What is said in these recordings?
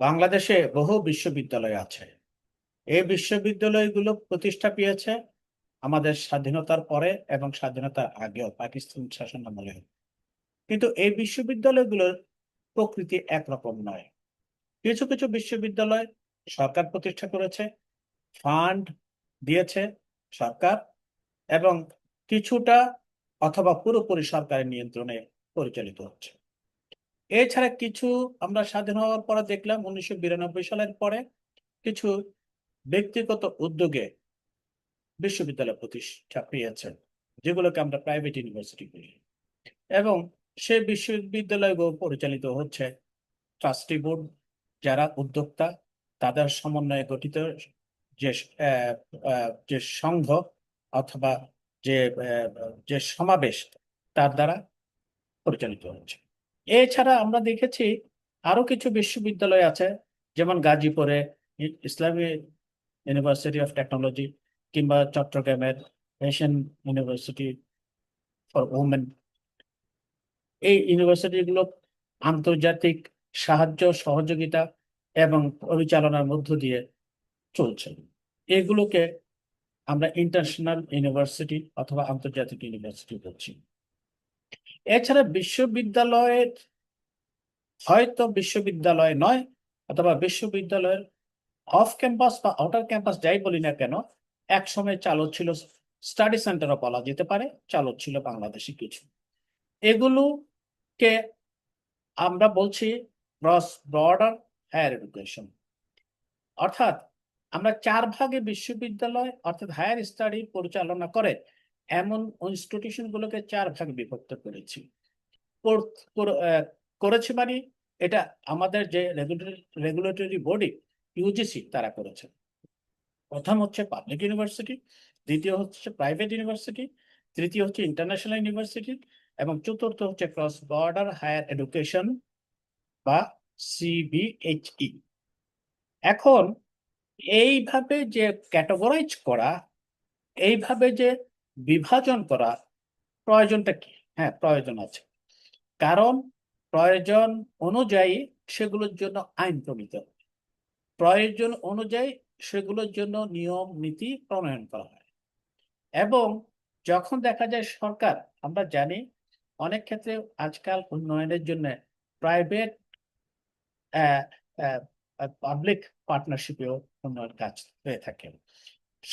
বাংলাদেশে বহু বিশ্ববিদ্যালয় আছে। এই বিশ্ববিদ্যালয়গুলো প্রতিষ্ঠা পেয়েছে আমাদের স্বাধীনতার পরে এবং স্বাধীনতার আগেও, পাকিস্তান শাসন আমলে। কিন্তু এই বিশ্ববিদ্যালয়গুলোর প্রকৃতি একরকম নয়। কিছু কিছু বিশ্ববিদ্যালয় সরকার প্রতিষ্ঠা করেছে, ফান্ড দিয়েছে সরকার এবং কিছুটা অথবা পুরোপুরি সরকারের নিয়ন্ত্রণে পরিচালিত হচ্ছে। এছাড়া কিছু আমরা স্বাধীন হওয়ার পরে দেখলাম উনিশশো বিরানব্বই সালের পরে কিছু ব্যক্তিগত উদ্যোগে বিশ্ববিদ্যালয় প্রতিষ্ঠা পেয়েছে, যেগুলোকে আমরা প্রাইভেট ইউনিভার্সিটি বলি। এবং সেই বিশ্ববিদ্যালয়গুলো পরিচালিত হচ্ছে। ট্রাস্টি বোর্ড যারা উদ্যোক্তা, তাদের সমন্বয়ে গঠিত যে যে সংঘ অথবা যে যে সমাবেশ, তার দ্বারা পরিচালিত হচ্ছে। এছাড়া আমরা দেখেছি আরও কিছু বিশ্ববিদ্যালয় আছে, যেমন গাজীপুরে, ইসলামী ইউনিভার্সিটি অফ টেকনোলজি কিংবা চট্টগ্রামের এশিয়ান ইউনিভার্সিটি ফর ওমেন। এই ইউনিভার্সিটিগুলো আন্তর্জাতিক সাহায্য, সহযোগিতা এবং পরিচালনার মধ্য দিয়ে চলছে। এগুলোকে আমরা ইন্টারন্যাশনাল ইউনিভার্সিটি অথবা আন্তর্জাতিক ইউনিভার্সিটি বলছি। এছাড়া বিশ্ববিদ্যালয়ের, হয়তো বিশ্ববিদ্যালয় নয়, অথবা বিশ্ববিদ্যালয়ের অফ ক্যাম্পাস বা আউটার ক্যাম্পাস যাই বলি না কেন এক সময় চালু ছিল স্টাডি সেন্টারও বলা যেতে পারে, চালু ছিল বাংলাদেশে কিছু। এগুলোকে আমরা বলছি ক্রস বর্ডার হায়ার এডুকেশন অর্থাৎ আমরা চার ভাগে বিশ্ববিদ্যালয়, অর্থাৎ হায়ার স্টাডি পরিচালনা করে এমন ইনস্টিটিউশন গুলোকে চার ভাগ বিভক্ত করেছি। কর- কর- করেছি মানে এটা আমাদের যে রেগুলেটরি বডি ইউজিসি তারা করেছে। প্রথম হচ্ছে পাবলিক ইউনিভার্সিটি দ্বিতীয় হচ্ছে প্রাইভেট ইউনিভার্সিটি তৃতীয় হচ্ছে ইন্টারন্যাশনাল ইউনিভার্সিটি এবং চতুর্থ হচ্ছে ক্রস বর্ডার হায়ার এডুকেশন বা সিবিএইচই এখন এইভাবে যে ক্যাটাগরাইজ করা, এইভাবে যে বিভাজন করা প্রয়োজনটা কি? হ্যাঁ প্রয়োজন আছে। কারণ প্রয়োজন অনুযায়ী সেগুলোর জন্য আইন প্রণীত। প্রয়োজন অনুযায়ী সেগুলোর জন্য নিয়ম, নীতি প্রণয়ন করা হয়। এবং যখন দেখা যায় সরকার, আমরা জানি অনেক ক্ষেত্রে আজকাল উন্নয়নের জন্য প্রাইভেট পাবলিক পার্টনারশিপেও উন্নয়ন কাজ হয়ে থাকে।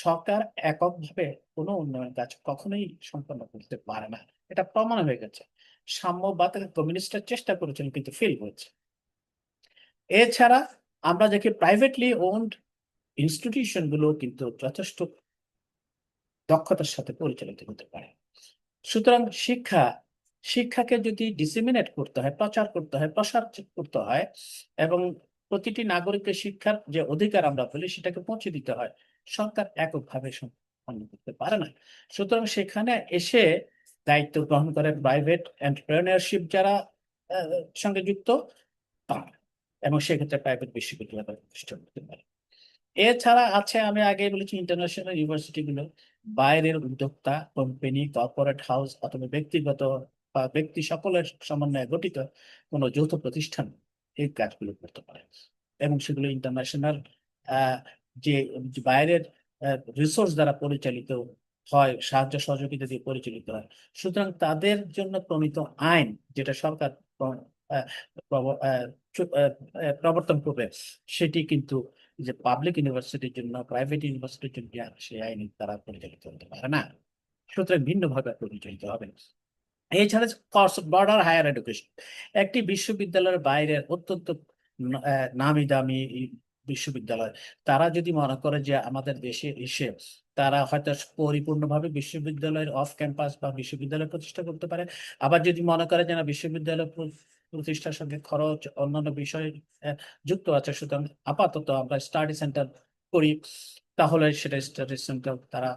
সরকার এককভাবে কোনো উন্নয়ন কাজ কখনোই সম্পন্ন করতে পারে না। এটা প্রমাণ হয়ে গেছে। সাম্যবাদ কমিউনিস্টরা চেষ্টা করেছেন কিন্তু ফেল হয়েছে। এছাড়া আমরা দেখি প্রাইভেটলি ওন্ড ইনস্টিটিউশনগুলো কিন্তু যথেষ্ট দক্ষতার সাথে পরিচালিত হতে পারে। সুতরাং শিক্ষা, শিক্ষাকে যদি ডিসিমিনেট করতে হয়, প্রচার করতে হয়, প্রসার করতে হয় এবং প্রতিটি নাগরিকের শিক্ষার যে অধিকার আমরা বলি, সেটাকে পৌঁছে দিতে হয় সরকার এককভাবে সম্পন্ন করতে পারে না। সুতরাং সেখানে এসে দায়িত্ব গ্রহণ করে প্রাইভেট এন্টারপ্রেনারশিপ যারা সঙ্গে যুক্ত, তারা। এবং সেক্ষেত্রে প্রাইভেট বিশ্ববিদ্যালয় প্রতিষ্ঠা করতে পারে। এছাড়া আছে, আমি আগে বলেছি ইন্টারন্যাশনাল ইউনিভার্সিটি গুলো। বাইরের উদ্যোক্তা কোম্পানি কর্পোরেট হাউস অথবা ব্যক্তিগত বা ব্যক্তি সকলের সমন্বয়ে গঠিত কোনো যৌথ প্রতিষ্ঠান এই কাজগুলো করতে পারে। এবং সেগুলো ইন্টারন্যাশনাল যে বাইরের রিসোর্স দ্বারা পরিচালিত হয়, সাহায্য সহযোগিতা দিয়ে পরিচালিত হয়। সুতরাং তাদের জন্য প্রণীত আইন যেটা সরকার প্রবর্তন করবে, সেটি কিন্তু যে পাবলিক ইউনিভার্সিটির জন্য প্রাইভেট ইউনিভার্সিটির জন্য সেই আইন তারা পরিচালিত হতে পারে না। সুতরাং ভিন্নভাবে পরিচালিত হবে। এছাড়া ক্রস বর্ডার হায়ার এডুকেশন একটি বিশ্ববিদ্যালয়ের বাইরের অত্যন্ত নামি দামি বিশ্ববিদ্যালয়। তারা যদি মনে করে যে আমাদের দেশে এসে তারা হয়তো পরিপূর্ণভাবে বিশ্ববিদ্যালয়ের অফ ক্যাম্পাস বা বিশ্ববিদ্যালয় প্রতিষ্ঠা করতে পারে, আবার যদি মনে করে যে না, বিশ্ববিদ্যালয় প্রতিষ্ঠার সঙ্গে খরচ, অন্যান্য বিষয় যুক্ত আছে, সুতরাং আপাতত আমরা স্টাডি সেন্টার করি, তাহলে সেটা স্টাডি সেন্টার তারা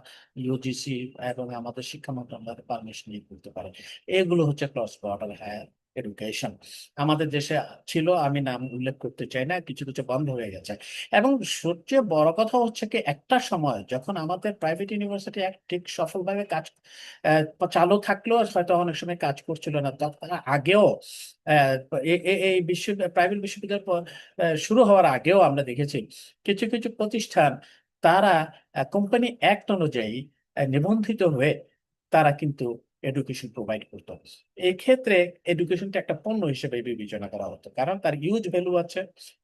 ইউজিসি এবং আমাদের শিক্ষা মন্ত্রণালয়ের পারমিশন নিয়ে করতে পারে। এগুলো হচ্ছে ক্রস বর্ডার হায়ার এডুকেশন আমাদের দেশে ছিল, আমি নাম উল্লেখ করতে চাই না, কিছু কিছু বন্ধ হয়ে গেছে। এবং সবচেয়ে বড় কথা হচ্ছে কি, একটা সময় যখন আমাদের প্রাইভেট ইউনিভার্সিটি ঠিক সফলভাবে কাজ চালু থাকলেও হয়তো অনেক সময় কাজ করছিল না। তার আগেও এই বিশ্ব প্রাইভেট বিশ্ববিদ্যালয় শুরু হওয়ার আগেও আমরা দেখেছি কিছু কিছু প্রতিষ্ঠান তারা কোম্পানি অ্যাক্ট অনুযায়ী নিবন্ধিত হয়ে তারা কিন্তু এডুকেশন প্রোভাইড করতো এই ক্ষেত্রে এডুকেশনটা একটা পণ্য হিসেবে বিবেচনা করা হতো, কারণ তার ইউজ ভ্যালু আছে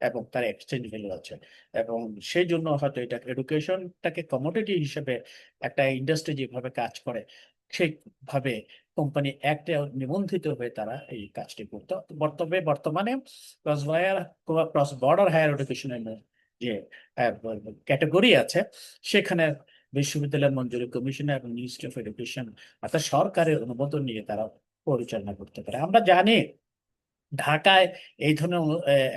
এবং তার এক্সচেঞ্জ ভ্যালু আছে। এবং সেই জন্য হয়তো এটা এডুকেশনটাকে কমোডিটি হিসেবে একটা ইন্ডাস্ট্রি যেভাবে কাজ করে, সেইভাবে কোম্পানি অ্যাক্টে নিবন্ধিত হয়ে তারা এই কাজটি করতো। বর্তমানে বর্তমানে cross buyer cross border higher এডুকেশনের যে ক্যাটাগরি আছে, সেখানে বিশ্ববিদ্যালয় মঞ্জুরি কমিশন এবং মিনিস্ট্রি অফ এডুকেশন অর্থাৎ সরকারের অনুমোদন নিয়ে তারা পরিচালনা করতে পারে। আমরা জানি ঢাকায় এই ধরনের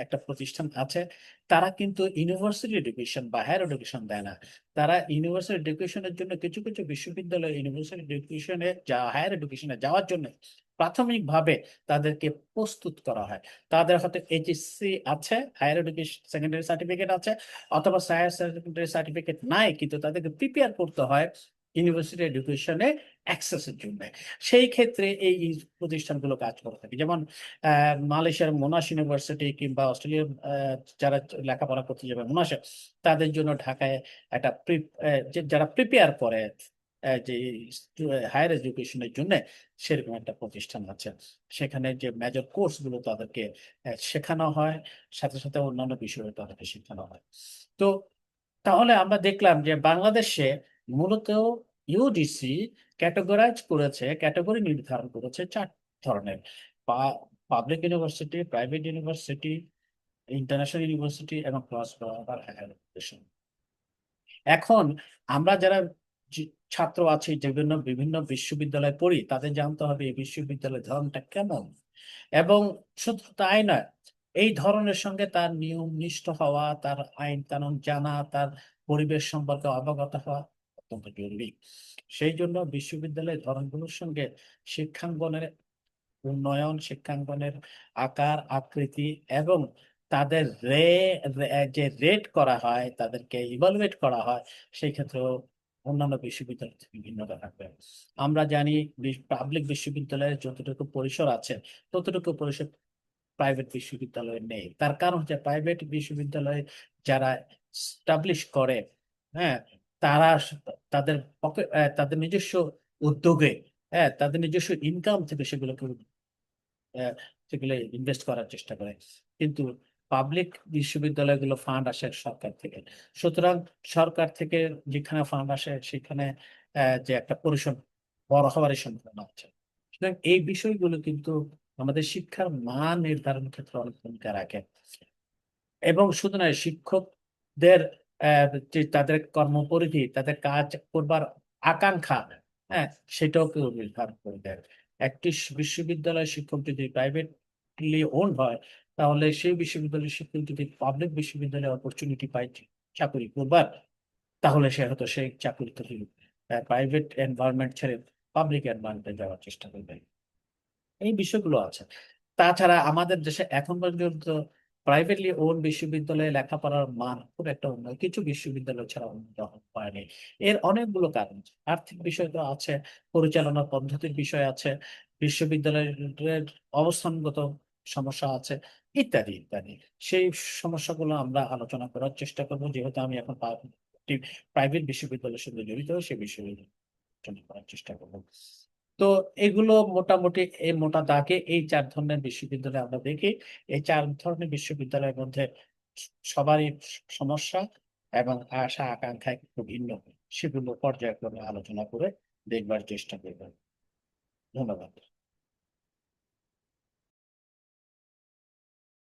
একটা প্রতিষ্ঠান আছে তারা কিন্তু ইউনিভার্সিটি এডুকেশন বা হায়ার এডুকেশন দেয় না তারা ইউনিভার্সিটি এডুকেশনের জন্য কিছু কিছু বিশ্ববিদ্যালয় ইউনিভার্সিটি এডুকেশনে যা হায়ার এডুকেশনে যাওয়ার জন্য প্রাথমিকভাবে তাদেরকে প্রস্তুত করা হয় তাদের হয়তো এইচএসসি আছে হায়ার এডুকেশন সেকেন্ডারি সার্টিফিকেট আছে অথবা হায়ার সেকেন্ডারি সার্টিফিকেট নাই কিন্তু তাদেরকে প্রিপেয়ার করতে হয় ইউনিভার্সিটি এডুকেশনে অ্যাক্সেসের জন্য। সেই ক্ষেত্রে এই প্রতিষ্ঠানগুলো কাজ করে থাকে। যেমন মালয়েশিয়ার মোনাশ ইউনিভার্সিটি কিংবা অস্ট্রেলিয়ার যারা লেখাপড়া করতে যাবে মোনাশে তাদের জন্য ঢাকায় একটা যারা প্রিপেয়ার করে যে হায়ার এডুকেশনের জন্য সেরকম একটা প্রতিষ্ঠান আছে। সেখানে যে মেজর কোর্সগুলো তাদেরকে শেখানো হয়, সাথে সাথে অন্যান্য বিষয়ে তাদেরকে শেখানো হয়। তো, তাহলে আমরা দেখলাম যে, বাংলাদেশে মূলত ইউজিসি ক্যাটেগরাইজ করেছে ক্যাটাগরি নির্ধারণ করেছে চার ধরনের। Public university private university international university এবং ক্রস বর্ডার হায়ার এডুকেশন এখন আমরা যারা ছাত্র আছি বিভিন্ন বিভিন্ন বিশ্ববিদ্যালয়ে পড়ি, তাদের জানতে হবে এই বিশ্ববিদ্যালয়ের ধরনটা কেমন। এবং শুধু তাই নয়, এই ধরনের সঙ্গে তার নিয়ম নিষ্ঠ হওয়া, তার আইন কানুন জানা, তার পরিবেশ সম্পর্কে অবগত হওয়া অত্যন্ত জরুরি। সেই জন্য বিশ্ববিদ্যালয়ের ধরনগুলোর সঙ্গে শিক্ষাঙ্গনের উন্নয়ন, শিক্ষাঙ্গনের আকার, আকৃতি এবং তাদের রে যে রেট করা হয়, তাদেরকে ইভালুয়েট করা হয়, সেই ক্ষেত্রেও অন্যান্য বিশ্ববিদ্যালয় থেকে ভিন্নতা থাকবে। আমরা জানি পাবলিক বিশ্ববিদ্যালয়ের যতটুকু পরিসর আছে, ততটুকু পরিসর প্রাইভেট বিশ্ববিদ্যালয়ে নেই। তার কারণ হচ্ছে প্রাইভেট বিশ্ববিদ্যালয়ে যারা স্টাবলিশ করে হ্যাঁ তারা তাদের তাদের নিজস্ব উদ্যোগে হ্যাঁ তাদের নিজস্ব ইনকাম থেকে সেগুলোকে সেগুলো ইনভেস্ট করার চেষ্টা করে। কিন্তু পাবলিক বিশ্ববিদ্যালয়গুলো ফান্ড আসে সরকার থেকে। সুতরাং সরকার থেকে যেখানে ফান্ড আসে সেখানে যে একটা পরিসর বড় হওয়ারই সম্ভাবনা আছে। সুতরাং এই বিষয়গুলো কিন্তু আমাদের শিক্ষার মান নির্ধারণ ক্ষেত্রে অনেক ভূমিকা রাখে। এবং শুধু নয়, শিক্ষকদের যে তাদের কর্মপরিধি, তাদের কাজ করবার আকাঙ্ক্ষা হ্যাঁ সেটাও কেউ নির্ধারণ করে দেয় একটি স- বিশ্ববিদ্যালয় শিক্ষক যদি প্রাইভেটলি ওন হয়, তাহলে সেই বিশ্ববিদ্যালয়ের শিক্ষক যদি পাবলিক বিশ্ববিদ্যালয়ে অপরচুনিটি পায় চাকরি করবার, তাহলে সে হয়তো সেই চাকরি থেকে প্রাইভেট এনভায়রনমেন্ট ছেড়ে পাবলিক এনভায়রনমেন্টে যাওয়ার চেষ্টা করবে। এই বিষয়গুলো আছে। তাছাড়া আমাদের দেশে এখন পর্যন্ত প্রাইভেটলি ওন বিশ্ববিদ্যালয়ে লেখাপড়ার মান খুব একটা উন্নত, কিছু বিশ্ববিদ্যালয় ছাড়া উন্নত হয়নি এর অনেকগুলো কারণ আর্থিক বিষয় তো আছে, পরিচালনা পদ্ধতির বিষয় আছে, বিশ্ববিদ্যালয়ের অবস্থানগত সমস্যা আছে, ইত্যাদি ইত্যাদি। সেই সমস্যাগুলো আমরা আলোচনা করার চেষ্টা করব, যেহেতু আমি এখন প্রাইভেট বিশ্ববিদ্যালয়ের সঙ্গে জড়িত, সেই বিষয়ে আলোচনা করার চেষ্টা করব। তো এগুলো মোটামুটি এই মোটা দাগে এই চার ধরনের বিশ্ববিদ্যালয় আমরা দেখি। এই চার ধরনের বিশ্ববিদ্যালয়ের মধ্যে সবারই সমস্যা এবং আশা আকাঙ্ক্ষা একটু ভিন্ন। সেগুলো পর্যায়ক্রমে আলোচনা করে দেখবার চেষ্টা করবেন। ধন্যবাদ।